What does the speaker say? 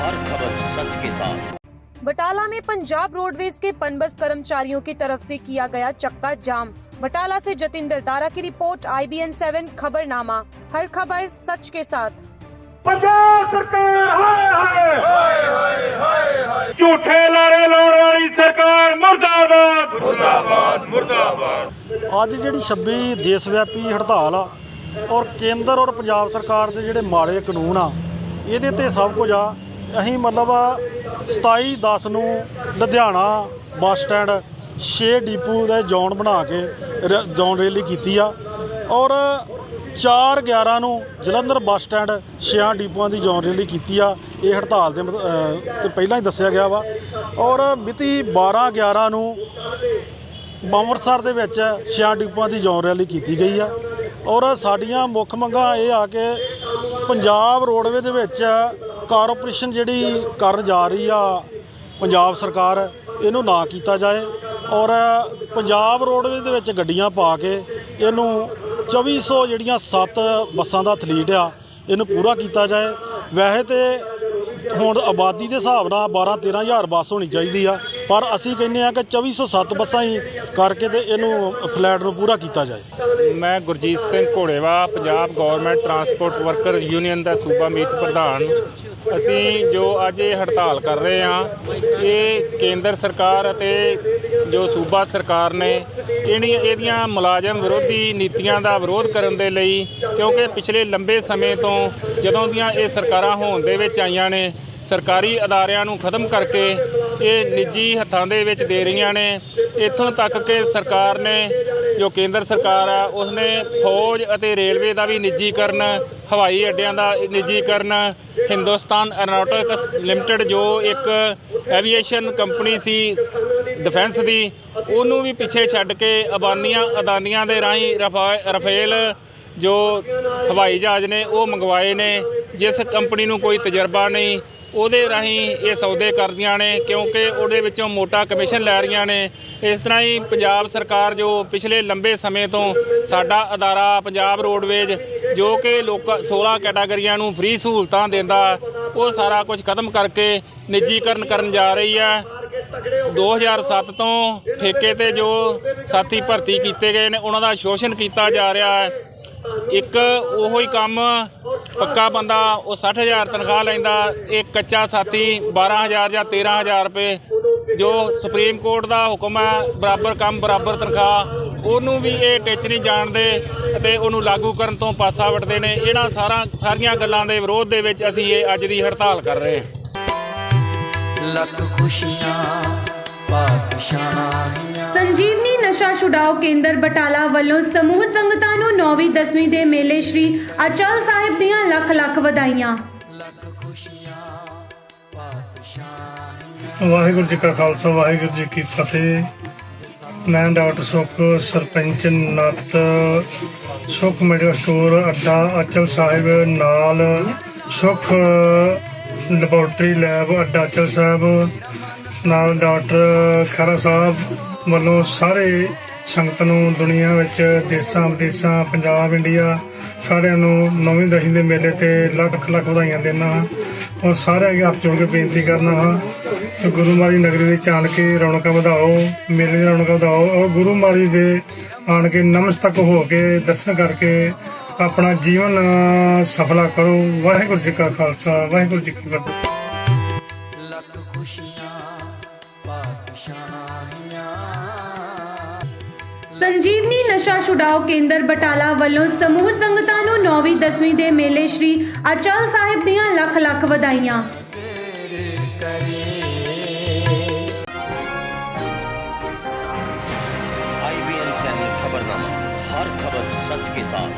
हर खबर सच के साथ बटाला में पंजाब रोडवेज के पनबस कर्मचारियों की तरफ से किया गया चक्का जाम बटाला से जतिंदर दारा की रिपोर्ट आईबीएन सेवन खबरनामा हर खबर सच के साथ ਪੰਜਾਬ ਸਰਕਾਰ ਹਾਏ ਹਾਏ ਝੂਠੇ ਲਾਰੇ ਲਾਉਣ ਵਾਲੀ ਸਰਕਾਰ ਮੁਰਦਾਬਾਦ ਮੁਰਦਾਬਾਦ ਮੁਰਦਾਬਾਦ ਅੱਜ ਜਿਹੜੀ 26 ਦੇਸ਼ ਵਿਆਪੀ ਹੜਤਾਲ ਆ ਔਰ ਕੇਂਦਰ ਔਰ ਪੰਜਾਬ ਸਰਕਾਰ ਦੇ ਜਿਹੜੇ ਮਾੜੇ ਕਾਨੂੰਨ ਆ ਇਹਦੇ ਤੇ ਸਭ ਕੁਝ ਆ ਅਸੀਂ ਮਤਲਬ 27 10 ਨੂੰ ਲੁਧਿਆਣਾ ਬੱਸ ਸਟੈਂਡ 6 ਡੀਪੂ ਦੇ ਜ਼ੋਨ ਬਣਾ ਕੇ ਰ- ਜ਼ੋਨ ਰੈਲੀ ਕੀਤੀ ਆ। ਔਰ 4 11 ਨੂੰ ਜਲੰਧਰ ਬੱਸ ਸਟੈਂਡ 6 ਡੀਪੂਆਂ ਦੀ ਜ਼ੋਨ ਰੈਲੀ ਕੀਤੀ ਆ। ਇਹ ਹੜਤਾਲ ਦੇ ਤੇ ਪਹਿਲਾਂ ਹੀ ਦੱਸਿਆ ਗਿਆ ਵਾ। ਔਰ ਮਿਤੀ 12 11 ਨੂੰ ਅੰਮ੍ਰਿਤਸਰ ਦੇ ਵਿੱਚ ਛਿਆਂ ਡੀਪੂਆਂ ਦੀ ਜੌਨ ਰੈਲੀ ਕੀਤੀ ਗਈ ਆ। ਔਰ ਸਾਡੀਆਂ ਮੁੱਖ ਮੰਗਾਂ ਇਹ ਆ ਕਿ ਪੰਜਾਬ ਰੋਡਵੇ ਦੇ ਵਿੱਚ ਕਾਰਪੋਰੇਸ਼ਨ ਜਿਹੜੀ ਕਰਨ ਜਾ ਰਹੀ ਆ ਪੰਜਾਬ ਸਰਕਾਰ, ਇਹਨੂੰ ਨਾ ਕੀਤਾ ਜਾਏ ਔਰ ਪੰਜਾਬ ਰੋਡਵੇ ਦੇ ਵਿੱਚ ਗੱਡੀਆਂ ਪਾ ਕੇ ਇਹਨੂੰ 2400 ਜਿਹੜੀਆਂ 7 ਬੱਸਾਂ ਦਾ ਥਲੀਟ ਆ, ਇਹਨੂੰ ਪੂਰਾ ਕੀਤਾ ਜਾਏ। ਵੈਸੇ ਤੇ ਹੁਣ ਆਬਾਦੀ ਦੇ ਹਿਸਾਬ ਨਾਲ 12 13000 ਬੱਸ ਹੋਣੀ ਚਾਹੀਦੀ ਆ। ਪਰ ਅਸੀਂ ਕਹਿੰਦੇ ਆ ਕਿ 2407 ਬੱਸਾਂ ਹੀ ਕਰਕੇ ਤੇ ਇਹਨੂੰ ਫਲੈਟ ਨੂੰ ਪੂਰਾ ਕੀਤਾ ਜਾਏ। ਮੈਂ Gurjeet Singh Ghorewa Punjab government transport workers union ਦਾ ਸੂਬਾ ਮੀਤ ਪ੍ਰਧਾਨ। ਅਸੀਂ ਜੋ ਅੱਜ ਇਹ ਹੜਤਾਲ ਕਰ ਰਹੇ ਹਾਂ, ਇਹ ਕੇਂਦਰ ਸਰਕਾਰ ਅਤੇ ਜੋ ਸੂਬਾ ਸਰਕਾਰ ਨੇ ਇਹਨੀਆਂ ਇਹਦੀਆਂ ਮੁਲਾਜ਼ਮ ਵਿਰੋਧੀ ਨੀਤੀਆਂ ਦਾ ਵਿਰੋਧ ਕਰਨ ਦੇ ਲਈ, ਕਿਉਂਕਿ ਪਿਛਲੇ ਲੰਬੇ ਸਮੇਂ ਤੋਂ ਜਦੋਂ ਦੀਆਂ ਇਹ ਸਰਕਾਰਾਂ ਹੋਣ ਦੇ ਵਿੱਚ ਆਈਆਂ ਨੇ ਸਰਕਾਰੀ ਅਦਾਰਿਆਂ ਨੂੰ ਖਤਮ ਕਰਕੇ ਇਹ ਨਿੱਜੀ ਹੱਥਾਂ ਦੇ ਵਿੱਚ ਦੇ ਰਹੀਆਂ ਨੇ। ਇੱਥੋਂ ਤੱਕ ਕਿ ਸਰਕਾਰ ਨੇ, ਜੋ ਕੇਂਦਰ ਸਰਕਾਰ ਆ, ਉਸਨੇ ਫੌਜ ਅਤੇ ਰੇਲਵੇ ਦਾ ਵੀ ਨਿੱਜੀਕਰਨ, ਹਵਾਈ ਅੱਡਿਆਂ ਦਾ ਨਿੱਜੀਕਰਨ, ਹਿੰਦੁਸਤਾਨ ਐਰੋਨੌਟਿਕਸ ਲਿਮਟਿਡ ਜੋ ਇੱਕ ਐਵੀਏਸ਼ਨ ਕੰਪਨੀ ਸੀ, ਡਿਫੈਂਸ ਦੀ, ਉਹਨੂੰ ਵੀ ਪਿੱਛੇ ਛੱਡ ਕੇ ਅਬਾਨੀਆਂ ਅਦਾਨੀਆਂ ਦੇ ਰਾਹੀਂ ਰਫਾ- ਰਫੇਲ ਜੋ ਹਵਾਈ ਜਹਾਜ਼ ਨੇ ਉਹ ਮੰਗਵਾਏ ਨੇ, ਜਿਸ ਕੰਪਨੀ ਨੂੰ ਕੋਈ ਤਜਰਬਾ ਨਹੀਂ। ਉਹਦੇ ਰਾਹੀਂ ਇਹ ਸੌਦੇ ਕਰਦੀਆਂ ਨੇ, ਕਿਉਂਕਿ ਉਹਦੇ ਵਿੱਚੋਂ ਮੋਟਾ ਕਮਿਸ਼ਨ ਲੈ ਰਹੀਆਂ ਨੇ। ਇਸ ਤਰ੍ਹਾਂ ਹੀ ਪੰਜਾਬ ਸਰਕਾਰ ਜੋ ਪਿਛਲੇ ਲੰਬੇ ਸਮੇਂ ਤੋਂ ਸਾਡਾ ਅਦਾਰਾ ਪੰਜਾਬ ਰੋਡਵੇਜ, ਜੋ ਕਿ ਲੋਕਾਂ 16 ਕੈਟਾਗਰੀਆਂ ਨੂੰ ਫ੍ਰੀ ਸਹੂਲਤਾਂ ਦਿੰਦਾ, ਉਹ ਸਾਰਾ ਕੁਝ ਖਤਮ ਕਰਕੇ ਨਿੱਜੀਕਰਨ ਕਰਨ ਜਾ ਰਹੀ ਹੈ। 2007 ਤੋਂ ਠੇਕੇ ਤੇ ਜੋ ਸਾਥੀ ਭਰਤੀ ਕੀਤੇ ਗਏ ਨੇ, ਉਹਨਾਂ ਦਾ ਸ਼ੋਸ਼ਣ ਕੀਤਾ ਜਾ ਰਿਹਾ ਹੈ। ਇੱਕ ਉਹੋ ਹੀ ਕੰਮ ਪੱਕਾ ਬੰਦਾ, ਉਹ 60000 ਤਨਖਾਹ ਲੈਂਦਾ ਇੱਕ ਕੱਚਾ ਸਾਥੀ 12000 ਜਾਂ 13000 ਰੁਪਏ, ਜੋ ਸੁਪਰੀਮ ਕੋਰਟ ਦਾ ਹੁਕਮ ਹੈ, ਬਰਾਬਰ ਕੰਮ, ਬਰਾਬਰ ਤਨਖਾਹ, ਉਹਨੂੰ ਵੀ ਇਹ ਟਿੱਚ ਨਹੀਂ ਜਾਣਦੇ ਅਤੇ ਉਹਨੂੰ ਲਾਗੂ ਕਰਨ ਤੋਂ ਪਾਸਾ ਵਟਦੇ ਨੇ। ਇਹਨਾਂ ਸਾਰਾ, ਸਾਰੀਆਂ ਗੱਲਾਂ ਦੇ ਵਿਰੋਧ ਦੇ ਵਿੱਚ ਅਸੀਂ ਇਹ ਅੱਜ ਦੀ ਹੜਤਾਲ ਕਰ ਰਹੇ ਹਾਂ। ਲੱਖ ਖੁਸ਼ੀਆਂ ਪਾਤਸ਼ਾਹੀਆਂ। ਸੰਜੀਵਨੀ ਨਸ਼ਾ ਛੁਡਾਓ ਕੇਂਦਰ ਬਟਾਲਾ ਵੱਲੋਂ ਸਮੂਹ ਸੰਗਤਾਂ ਨੂੰ 9ਵੀਂ 10ਵੀਂ ਦੇ ਮੇਲੇ ਸ਼੍ਰੀ ਅਚਲ ਸਾਹਿਬ ਦੀਆਂ ਲੱਖ ਲੱਖ ਵਧਾਈਆਂ। ਲੱਖ ਖੁਸ਼ੀਆਂ ਪਾਤਸ਼ਾਹੀਆਂ। ਵਾਹਿਗੁਰੂ ਜੀ ਕਾ ਖਾਲਸਾ ਵਾਹਿਗੁਰੂ ਜੀ ਕੀ ਫਤਿਹ। ਮੈਂ ਡਾਕਟਰ ਸੁਖ ਸਰਪੰਚ ਨੱਤ ਸੁਖ ਮੈਡੀਕਲ ਸਟੋਰ ਅੱਡਾ ਅਚਲ ਸਾਹਿਬ ਨਾਲ ਸੁਖ ਲੈਬੋਰਟਰੀ ਲੈਬ ਅੱਡਾ ਅਚਲ ਸਾਹਿਬ। ਨਾਲ ਡਾਕਟਰ ਖਰਾ ਸਾਹਿਬ ਵੱਲੋਂ ਸਾਰੇ ਸੰਗਤ ਨੂੰ ਦੁਨੀਆ ਵਿੱਚ ਦੇਸਾਂ ਵਿਦੇਸਾਂ, ਪੰਜਾਬ, ਇੰਡੀਆ ਸਾਰਿਆਂ ਨੂੰ ਨੌਵੀਂ ਦਸ਼ਮੀ ਦੇ ਮੇਲੇ ਤੇ ਲੱਖ ਲੱਖ ਵਧਾਈਆਂ ਦਿੰਦਾ ਹਾਂ ਔਰ ਸਾਰਿਆਂ ਅੱਗੇ ਹੱਥ ਜੋੜ ਕੇ ਬੇਨਤੀ ਕਰਨਾ ਹਾਂ ਕਿ ਗੁਰੂ ਮਾਰੀ ਨਗਰੀ ਵਿੱਚ ਆਣ ਕੇ ਰੌਣਕਾਂ ਵਧਾਓ, ਮੇਲੇ ਦੀ ਰੌਣਕਾਂ ਵਧਾਓ ਔਰ ਗੁਰੂ ਮਾਰੀ ਦੇ ਆਣ ਕੇ ਨਮਸਤਕ ਹੋ ਕੇ ਦਰਸ਼ਨ ਕਰਕੇ ਆਪਣਾ ਜੀਵਨ ਸਫਲਾ ਕਰੋ। ਵਾਹਿਗੁਰੂ ਜੀ ਕਾ ਖਾਲਸਾ, ਵਾਹਿਗੁਰੂ ਜੀ ਕੀ ਫਤਿਹ। ਲੱਖ ਖੁਸ਼ੀਆਂ ਸੰਜੀਵਨੀ ਨਸ਼ਾ ਛੁਡਾਓ ਕੇਂਦਰ ਬਟਾਲਾ ਵੱਲੋਂ ਸਮੂਹ ਸੰਗਤਾਂ ਨੂੰ 9ਵੀਂ 10ਵੀਂ ਦੇ ਮੇਲੇ ਸ਼੍ਰੀ ਅਚਲ ਸਾਹਿਬ ਦੀਆਂ ਲੱਖ ਲੱਖ ਵਧਾਈਆਂ। ਆਈਬੀਐਨ ਚੈਨਲ ਖਬਰਨਾਮਾ ਹਰ ਖਬਰ ਸੱਚ ਕੇ ਸਾਥ।